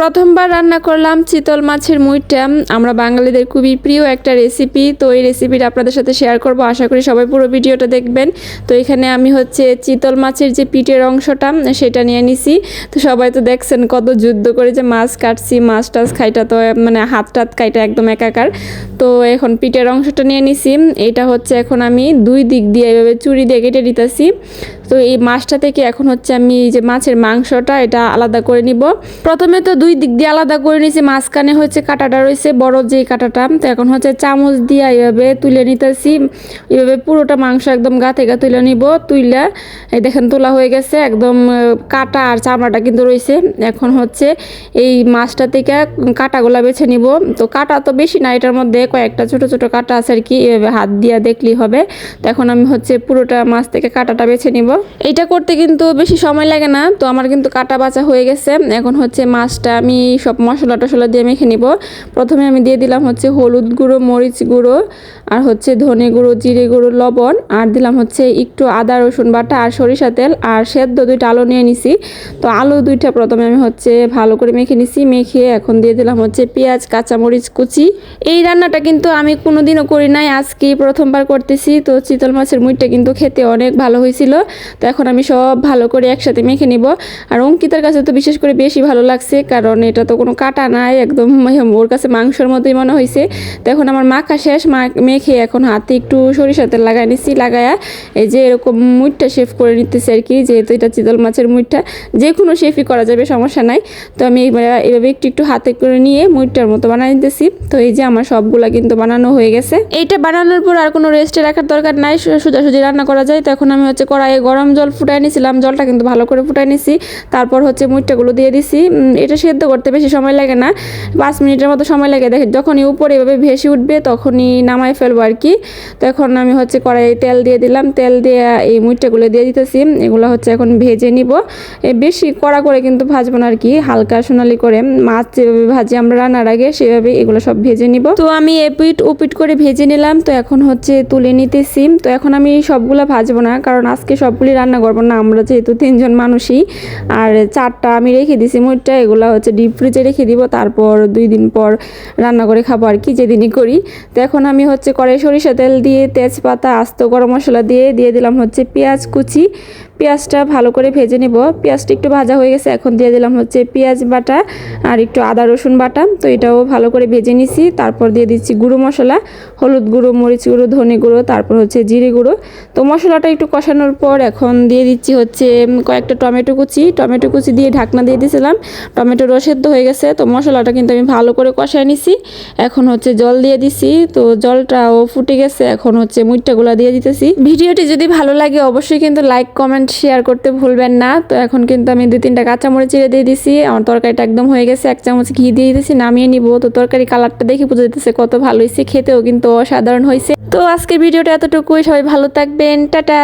প্রথমবার রান্না করলাম চিতল মাছের মুইটা আমরা বাঙালিদের খুবই প্রিয় একটা রেসিপি তো এই রেসিপিটা আপনাদের সাথে শেয়ার করব। আশা করি সবাই পুরো ভিডিওটা দেখবেন। তো এখানে আমি হচ্ছে চিতল মাছের যে পিঠের অংশটা, সেটা নিয়ে নিছি। তো সবাই তো দেখছেন কত যুদ্ধ করে যে মাছ কাটছি, মাছ টাছ খাইটা তো মানে হাত টাত খাইটা একদম একাকার। তো এখন পিঠের অংশটা নিয়ে নিছি। এটা হচ্ছে এখন আমি দুই দিক দিয়ে এভাবে চুরি দিয়ে কেটে দিতেছি। তো এই মাছটা থেকে এখন হচ্ছে আমি যে মাছের মাংসটা, এটা আলাদা করে নিব। প্রথমে তো দুই দিক দিয়ে আলাদা করে নিয়েছি। মাঝখানে হচ্ছে কাটাটা রয়েছে, বড় যে কাটাটা, তো এখন হচ্ছে চামচ দিয়ে এইভাবে তুলে নিতেছি। এইভাবে পুরোটা মাংস একদম গা থেকে তুলে নিব, তুইলা, এই দেখেন তোলা হয়ে গেছে, একদম কাটা আর চামড়াটা কিন্তু রয়েছে। এখন হচ্ছে এই মাছটা থেকে কাটাগুলা বেছে নিব। তো কাটা তো বেশি না, এটার মধ্যে কয়েকটা ছোট ছোট কাটা আছে আর কি, এভাবে হাত দিয়ে দেখলেই হবে। তো এখন আমি হচ্ছে পুরোটা মাছ থেকে কাটাটা বেছে নিব। এইটা করতে কিন্তু বেশি সময় লাগে না, তো আমার কিন্তু কাটা বাছা হয়ে গেছে। এখন হচ্ছে মাছটা আমি সব মশলা টশলা দিয়ে মেখে নিব। প্রথমে আমি দিয়ে দিলাম হচ্ছে হলুদ গুঁড়ো, মরিচ গুঁড়ো, আর হচ্ছে ধনে গুঁড়ো, জিরে গুঁড়ো, লবণ, আর দিলাম হচ্ছে একটু আদা, রসুন বাটা, আর সরিষা তেল, আর সেদ্ধ দুইটা আলু নিয়ে নিছি। তো আলু দুইটা প্রথমে আমি হচ্ছে ভালো করে মেখে নিছি, মেখে এখন দিয়ে দিলাম হচ্ছে পেঁয়াজ, কাঁচামরিচ, কুচি। এই রান্নাটা কিন্তু আমি কোনোদিনও করি নাই আজকে প্রথমবার করতেছি। তো চিতল মাছের মুইটা কিন্তু খেতে অনেক ভালো হয়েছিল। তো এখন আমি সব ভালো করে একসাথে মেখে নিব। আর অঙ্কিতার কাছে তো বিশেষ করে বেশি ভালো লাগছে, কারণ এটা তো কোনো কাটা নাই, একদম ওর কাছে মাংসের মতোই মনে হয়েছে তো এখন আমার মাখা শেষ মেখে এখন হাতে একটু সরিষা তেল লাগাই নিছি, লাগায়া এই যে এরকম মুইটটা শেফ করে নিতেছি আর কি, যেহেতু এটা চিতল মাছের মুইটটা, যে কোনো শেফই করা যাবে, সমস্যা নাই। তো আমি এভাবে একটু একটু হাতে করে নিয়ে মুইটটার মতো বানাই নিতেছি। তো এই যে আমার সবগুলা কিন্তু বানানো হয়ে গেছে। এইটা বানানোর পর আর কোনো রেস্টে রাখার দরকার নাই সোজাসুজি রান্না করা যায়। তো এখন আমি হচ্ছে কড়াইয়ে গরম জল ফুটাই নিয়েছিলাম জলটা কিন্তু ভালো করে ফুটাই নিছি। তারপর হচ্ছে মুইটটাগুলো দিয়ে দিছি। এটা সেদ্ধ করতে বেশি সময় লাগে না, পাঁচ মিনিটের মতো সময় লাগে। দেখে যখনই উপরে এভাবে ভেসে উঠবে, তখনই নামাই ফেলব আর কি। তো এখন আমি হচ্ছে কড়াইয়ে তেল দিয়ে দিলাম। তেল দিয়ে এই মুইটটাগুলো দিয়ে দিতেছি। এগুলো হচ্ছে এখন ভেজে নিব। বেশি কড়া করে কিন্তু ভাজবো না আর কি, হালকা সোনালি করে। মাছ যেভাবে ভাজি আমরা রান্নার আগে সেভাবে এগুলো সব ভেজে নিব। তো আমি এপিট ওপিট করে ভেজে নিলাম। তো এখন হচ্ছে তুলে নিতেছি। তো এখন আমি সবগুলো ভাজবো না, কারণ আজকে সবগুলি রান্না করব না। আমরা যেহেতু তিনজন মানুষই, আর চারটা আমি রেখে দিছি মুইটটা এগুলো হচ্ছে ডিপ ফ্রিজে রেখে দিব, তারপর দুই দিন পর রান্না করে খাব আর কি, যেদিনই করি। তো এখন আমি হচ্ছে কড়াই সরিষা তেল দিয়ে তেজপাতা, আস্ত গরম মশলা দিয়ে দিয়ে দিলাম হচ্ছে পেঁয়াজ কুচি। পেঁয়াজটা ভালো করে ভেজে নিব। পেঁয়াজটা একটু ভাজা হয়ে গেছে, এখন দিয়ে দিলাম হচ্ছে পেঁয়াজ বাটা আর একটু আদা, রসুন বাটা। তো এটাও ভালো করে ভেজে নিছি, তারপর দিয়ে দিচ্ছি গুঁড়ো মশলা, হলুদ গুঁড়ো, মরিচ গুঁড়ো, ধনে গুঁড়ো, তারপর হচ্ছে জিরে গুঁড়ো। তো মশলাটা একটু কষানোর পর এখন দিয়ে দিচ্ছি হচ্ছে কয়েকটা টমেটো কুচি। টমেটো কুচি দিয়ে ঢাকনা দিয়ে দিয়েছিলাম টমেটো রসেদ্ধ হয়ে গেছে, তো মশলাটা কিন্তু আমি ভালো করে কষায় নিছি। এখন হচ্ছে জল দিয়ে দিছি, তো জলটাও ফুটে গেছে, এখন হচ্ছে মুইটাগুলা দিয়ে দিতেছি। ভিডিওটি যদি ভালো লাগে অবশ্যই কিন্তু লাইক, কমেন্ট, শেয়ার করতে ভুলবেন না। তো এখন কিন্তু আমি দুই তিনটা কাঁচামরিচ চিড়ে দিয়ে দিছি, আমার তরকারিটা একদম হয়ে গেছে, এক চামচ ঘি দিয়ে দিতেছি, নামিয়ে নিব। তো তরকারি কালারটা দেখে বুঝে দিতেছে কত ভালো হয়েছে খেতেও কিন্তু অসাধারণ হয়েছে তো আজকে ভিডিওটা এতটুকুই, সবাই ভালো থাকবেন, টাটা।